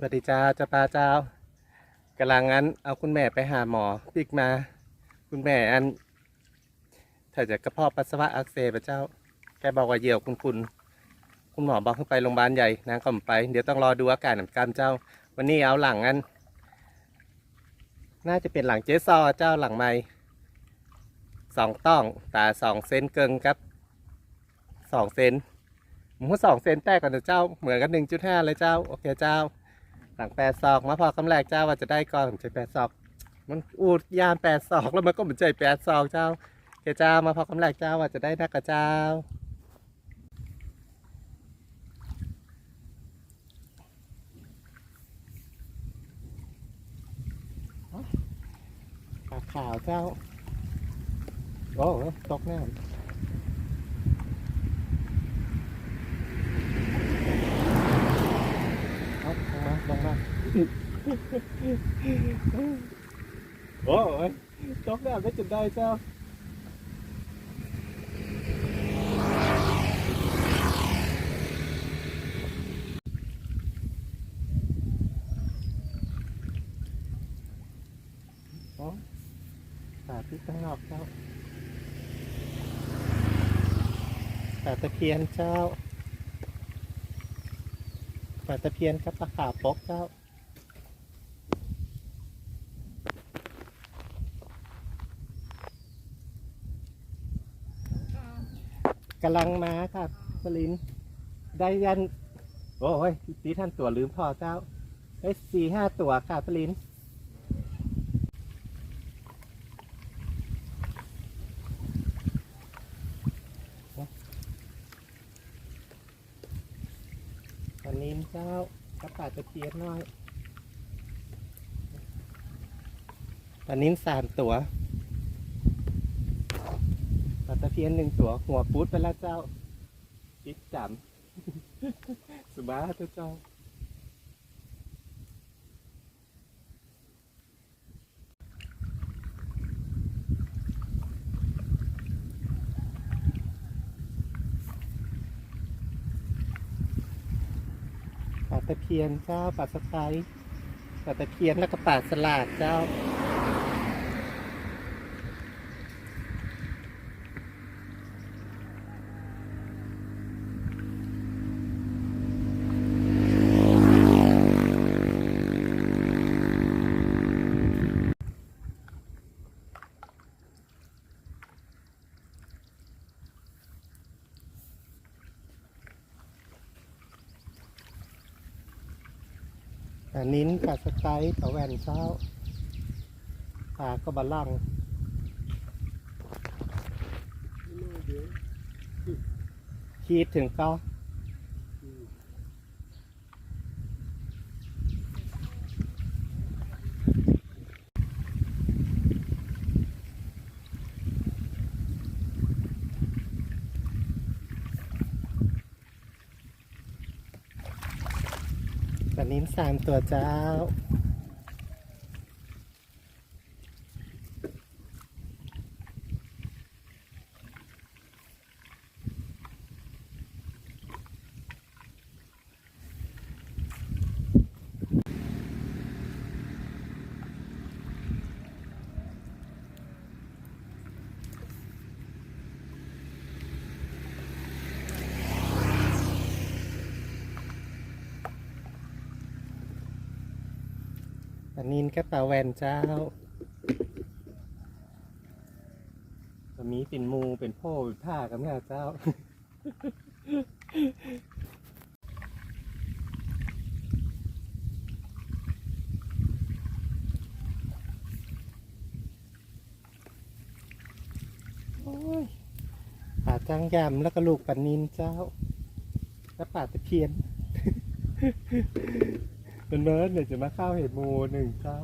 สวัสดีจ้าจ้าป้าเจ้ากำลังงั้นเอาคุณแม่ไปหาหมอปิกมา คุณแม่อันถ้าจะกระเพาะปัสสาวะอักเสบเจ้า แกบอกว่าเหี่ยวคุณคุณคุณหมอบอกให้ไปโรงพยาบาลใหญ่นางก็ไม่ไปเดี๋ยวต้องรอดูอาการของกามเจ้า วันนี้เอาหลังอันน่าจะเป็นหลังเจซอเจ้าหลังไม่สองต้องตาสองเซนเกิงครับสองเซนหมูสองเซนแตกก่อนนะเจ้าเหมือนกันหนึ่งจุดห้าเลยเจ้าโอเคเจ้า หลังแปดศอกมาพอคำแรกเจ้าว่าจะได้ก่อนผมใช้แปดศอก มันอูดยามแปดศอกแล้วมันก็เหมือนใจแปดศอกเจ้าโอเคเจ้ามาพอคำแรกเจ้าว่าจะได้นักกับเจ้าปลาขาวเจ้า โอ้ตกแน้ำเอาลงมาลงมา โอ้ยตกน้ำได้จนได้เจ้าโอ้สาธิตข้างนอกเจ้าปลาตะเพียนเจ้าปลาตะเพียนกับปลาขาวปกเจ้า กำลังมาค่ะสลิน ได้ยัน โอ้ยตีท่านตัวลืมพอเจ้า ได้สี่ห้าตัวค่ะสลินตอนนี้เจ้ากระป๋าตะเพียนน้อยตอนนี้สามตัว ปลาตะเพียนหนึ่งตัวหัวปุ๊ดไปแล้วเจ้าจิ๊กจำสุบ้าเจ้าเจ้าปลาตะเพียนเจ้าปลาสไครปลาตะเพียนแล้วก็ปลาสลาดเจ้า สไครปลาแวนเช้าปลาก็บะล่องคิดถึงก็ปลา นิ้นสามตัวเจ้า อันนี้ก็ปลาแวนเจ้า ตัวนี้เป็นมูเป็นโพ่เป็นผ้ากันแม่เจ้า โอ้ยป่าจ้างยำแล้วก็ลูกปันนินเจ้า แล้วป่าตะเพียน เป็นเนิร์ดเดี๋ยจะมาเข้าเห็ดมูหนึ่งเจ้า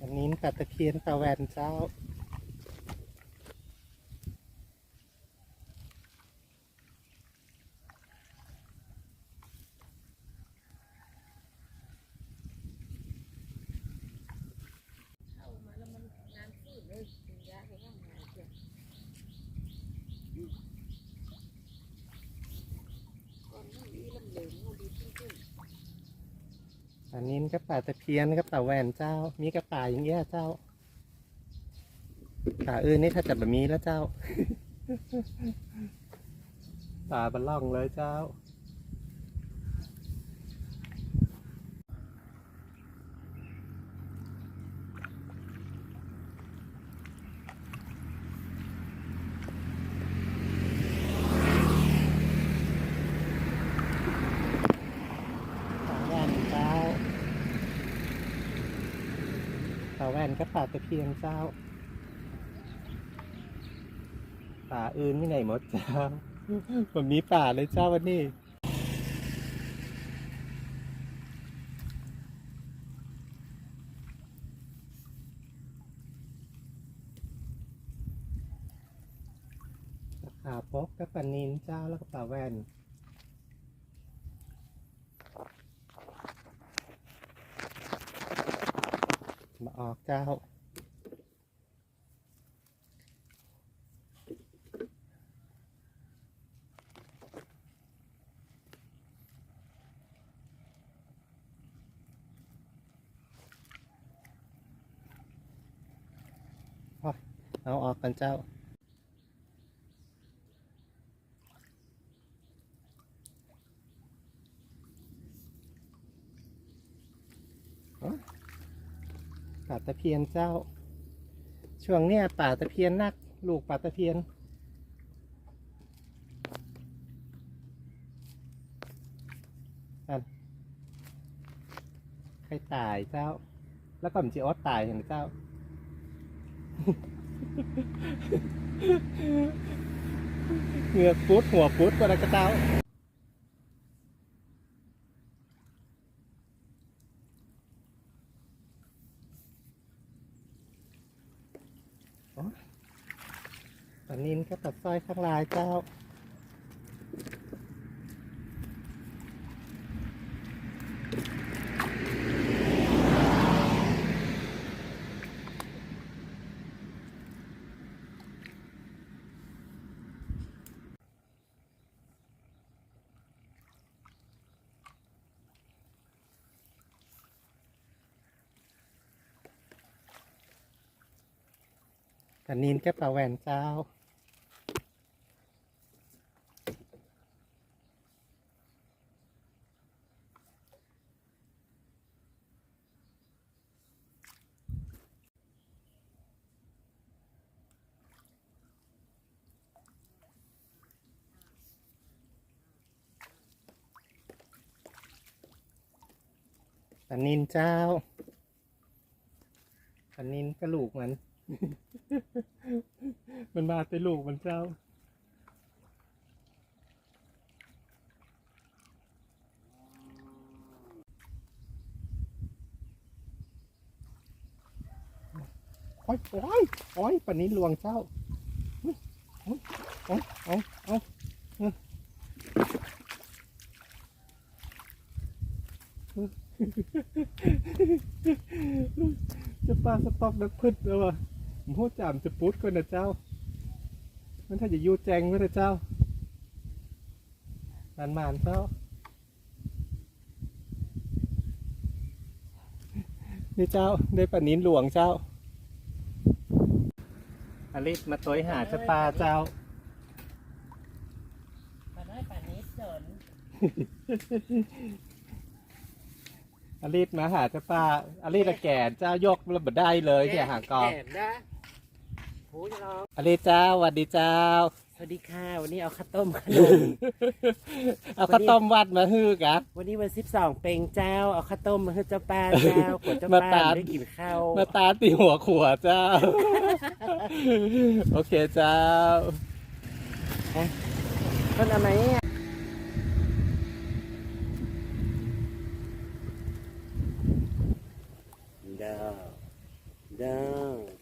อันนี้ปัตตะเพียนตะแวนเจ้า อันนี้ก็ป่าตะเพียนก็ป่าแหวนเจ้า มีกระป่าอย่างเงี้ยเจ้าป่าอื่นนี่ถ้าจะแบบนี้แล้วเจ้าป่าบันล่องเลยเจ้า ป่าแว่นเจ้า ป่าแว่นก็ป่าตะเพียนเจ้า ป่าอื่นที่ไหนหมดเจ้าผมมีป่าเลยเจ้าวันนี้ขาปกกับปานินเจ้าแล้วก็ปลาแว่น มาออกเจ้า เอาออกกันเจ้า ป่าตะเพียนเจ้า ช่วงเนี้ยป่าตะเพียนนัก ลูกป่าตะเพียน อันใครตายเจ้า แล้วก็มันจีออสตายเห็นไหมเจ้า เหงือกปุดหัวปุดอะไรก็เจ้า ปลานินก็ตัดสร้อยข้างลายเจ้า ปลานินแก็ปลาแหวนเจ้าปลานินเจ้าปลานินกระลูกมัน มันมาเป็นลูกมันเจ้าโอ้ยโอ้ยโอ้ยปลานินลวงเจ้าโอ้ยโอ้ยโอ้ยโอ้ยโอ้ยจะปลาสต็อกนักพืชแล้ววะ ผมพูดจามจะปุ๊ดก่อนนะเจ้า มันถ้าจะยูแจงไว้นะเจ้านานมานๆเจ้า นี่เจ้าได้ปลานินหลวงเจ้าอลิศมาตัวหาจะปลาเจ้ามาได้ป่านนี้เจินอลิศมาหาจะปลาอลิศอะแก่เจ้ายกระเบิดได้เลยที่หางกองแนนะ หูจะร้องอลิศเจ้าสวัสดีเจ้า สวัสดีค่ะ วันนี้เอาข้าวต้มขนม เอาข้าวต้มวัดมาฮื้อกะ วันนี้วันสิบสองเปงเจ้า เอาข้าวต้มมาให้เจ้าป้าเจ้ากดเจ้ามาป้าตามได้กินข้าวมาตาตีหัวขวเจ้า โอเคเจ้าคนเอาไหมอะเด้อเด้อ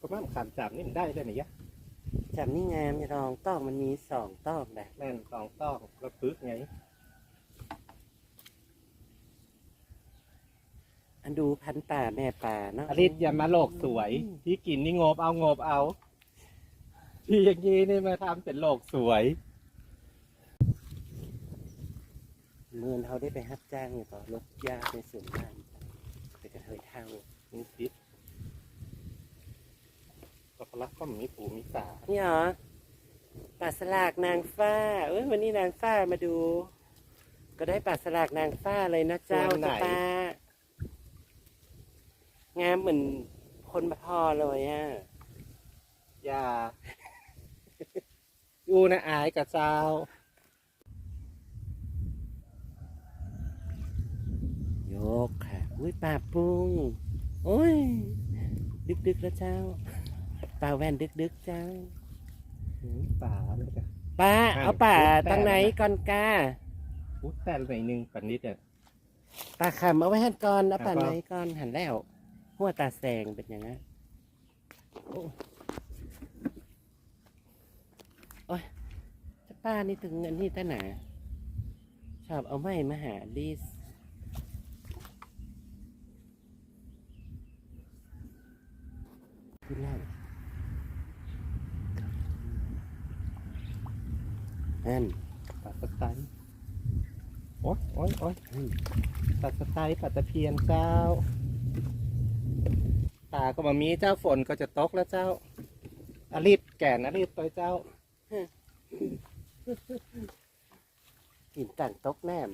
ประมาณขามจับ นี่มันได้ได้ไหมยะจำนี่งามจะลองต้องมันมีสองต้องแบบแม่นสองต้องระพึกไง อันดูพันป่าแม่ป่าเนาะอลิศอย่ามาโลกสวยพี่กินนี่งบเอางบเอาพี่อย่างนี้นี่มาทำเป็นโลกสวย เมื่อนเขาได้ไปรับจ้างต่อรถยาในสวนบ้านไปกระเทยเท่ามีพิษ ก็พลักก็มีปูมีสานี่เหรอปลาสลากนางฟ้า เอ้ยวันนี้นางฟ้ามาดู ก็ได้ปลาสลากนางฟ้าเลยนะเจ้าเจ้าป้างามเหมือนคนมาพอเลยอะยาอูนะอายกับเจ้าโยกค่ะ อุ้ยปลาปุ้งโอ้ย ดึกดึกๆแล้วเจ้า ปลาแว่นดึกดึกๆเจ้าป่าเลยจ้ะ ป้าใช่เอาป่าพูดแต่ตั้งไหนก่อนกาพูดแต่หน่อยหนึงปันนิดเนี่ยปลาขำเอาไว้หันก่อนเอาป่าแล้วก็ไหนก่อนหันแล้วหัวตาแสงเป็นอย่างนั้นโอ้โอ้ยเจ้าป้านี่ถึงเงินนี่ตั้งหนาชอบเอาไม้มาหาลิสขึ้นแล้ว นั่นปัดสไตล์โอ๊ยโอ๊ยโอ๊ยอืมปัดสไตล์ปัดตะเพียนเจ้า ตาก็มามีเจ้าฝนก็จะตกแล้วเจ้าอารีบแก่นอารีบตัวเจ้ากินต่างตกแนม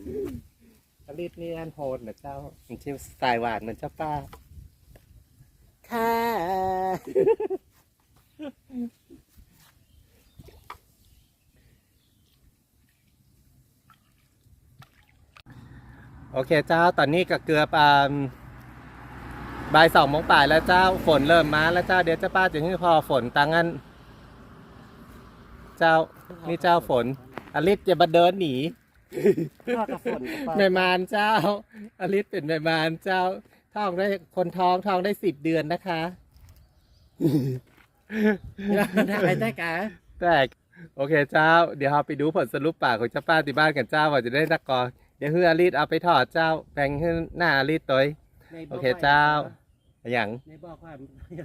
อารีบนี่อันโหดนะเจ้ามันชื่อสายหวานเหมือนเจ้าป้าค่ะ โอเคเจ้าตอนนี้ก็เกือบอ่าบ่ายสองโมงป่ายแล้วเจ้าฝนเริ่มมาแล้วเจ้าเดี๋ยวเจ้าป้าจะให้พอฝนตังงั้น เจ้านี่เจ้าฝนอลิศอย่ามาเดินหนีพ่อกับฝนกับปลาแม่มารเจ้าอลิศเป็นแม่มารเจ้าท้องได้คนท้องท้องได้สิบเดือนนะคะทำอะไรได้กะแต่โอเคเจ้า เดี๋ยวเราไปดูผลสรุปปากของเจ้าป้าที่บ้านกันเจ้าว่าจะได้นักกอเดี๋ยวเฮืออลิศเอาไปถอดเจ้าแบ่งให้หน้าอลิศตัวเองในบกโอเคเจ้า อย่างในบอกว่า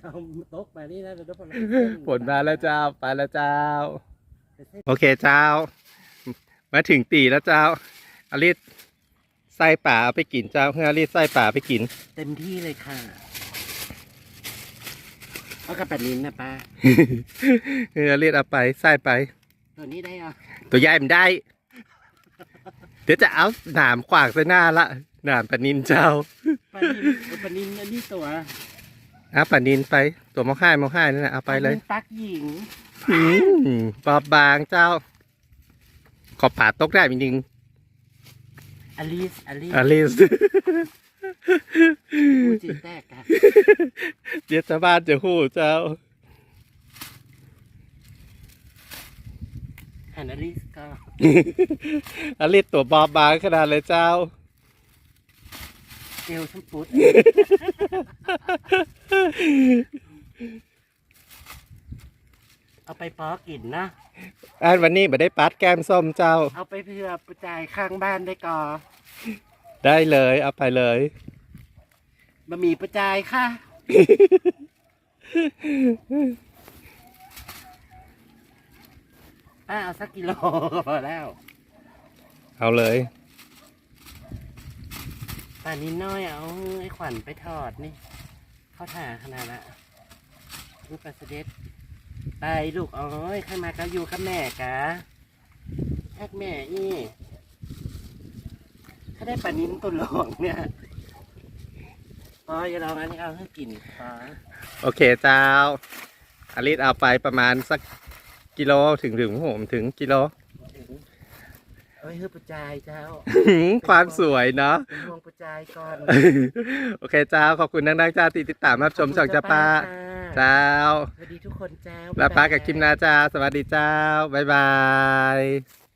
เราตกไปนี่นะเราต้องผลมาแล้วเจ้าไปแล้วเจ้า โอเคเจ้า มาถึงตีแล้วเจ้าอลิศไส้ป่าเอาไปกินเจ้าเพื่ออลิศไส้ป่าไปกิน เต็มที่เลยค่ะเอากระปัดลิ้นนะป้าเพื่ออลิศเอาไปไส้ไป ตัวนี้ได้เหรอะตัวใหญ่มันได้ เดี๋ยวจะเอาหนามขวางใส่หน้าละหนามปลานินเจ้าปลานินเออปลานินอันนี้ตัวเอาปลานินไป ตัวมอค่ายมอค่ายนั่นนะเอาไปเลย ปานินปักหญิงอืมบอบบางเจ้า ขอบผ่าตกได้จริงอลิสอลิสๆอลิส กูจีแตกอะเดี๋ยวชาวบ้านจะหู้เจ้า หันอลิสก็ อลิสตัวบอบบางขนาดเลยเจ้าเอวชมปุดเอาไปปอกินนะ อันวันนี้ไม่ได้ปัดแก้มส้มเจ้า เอาไปเพื่อประจายข้างบ้านได้ก่อ ได้เลย เอาไปเลยบะหมี่ประจายค่ะ ป้าเอาสักกิโลก็พอแล้วเอาเลย ป่านนี้น้อยเอาไอ้ขวัญไปทอดนี่ เข้าถ่าขนาดละลูกปลาเสด็จไปลูกเอ้ยใครมาก็อยู่กับแม่กะแอกแม่อีถ้าได้ปลานิ้นตัวหลวงเนี่ยพออย่าลองอันนี้เอาให้กินพอ โอเคเจ้าอลิสเอาไปประมาณสัก กิโลถึงถึงผมถึงกิโลถึงเอาไว้ให้ประจายเจ้าความสวยเนาะเป็นห่วงประจายก่อนโอเคเจ้าขอบคุณนักๆเจ้าที่ติดตามรับชมช่องจ้าป้าเจ้าสวัสดีทุกคนเจ้าแล้วป้ากับคิมนาจ้าสวัสดีเจ้าบ๊ายบาย